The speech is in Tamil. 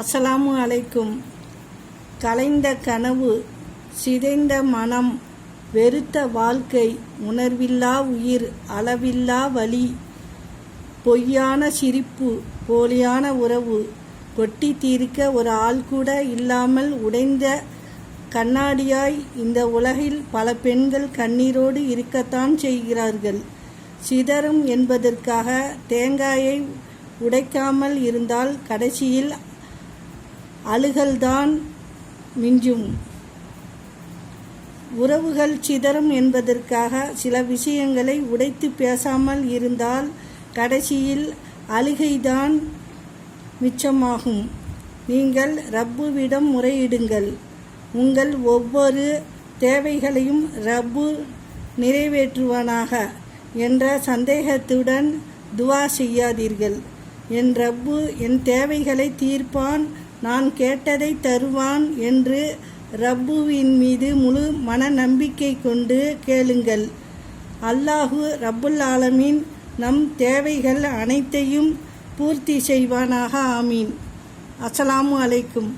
அஸ்ஸலாமு அலைக்கும். கலைந்த கனவு சிதைந்த மனம் வெறுத்த வாழ்க்கை உணர்வில்லா உயிர் அளவில்லா வலி. பொய்யான சிரிப்பு போலியான உறவு கொட்டி தீர்க்க ஒரு ஆள் கூட இல்லாமல் உடைந்த கண்ணாடியாய் இந்த உலகில் பல பெண்கள் கண்ணீரோடு இருக்கத்தான் செய்கிறார்கள். சிதறும் என்பதற்காக தேங்காயை உடைக்காமல் இருந்தால் கடைசியில் அழுகல்தான் மிஞ்சும். உறவுகள் சிதறும் என்பதற்காக சில விஷயங்களை உடைத்து பேசாமல் இருந்தால் கடைசியில் அழுகைதான் மிச்சமாகும். நீங்கள் ரப்புவிடம் முறையிடுங்கள். உங்கள் ஒவ்வொரு தேவைகளையும் ரப்பு நிறைவேற்றுவானாக என்ற சந்தேகத்துடன் துவா செய்யாதீர்கள். என் ரப்பு என் தேவைகளை தீர்ப்பான் நான் கேட்டதை தருவான் என்று ரப்புவின் மீது முழு மன நம்பிக்கை கொண்டு கேளுங்கள். அல்லாஹு ரப்புல் ஆலமீன் நம் தேவைகள் அனைத்தையும் பூர்த்தி செய்வானாக. ஆமீன். அஸ்ஸலாமு அலைக்கும்.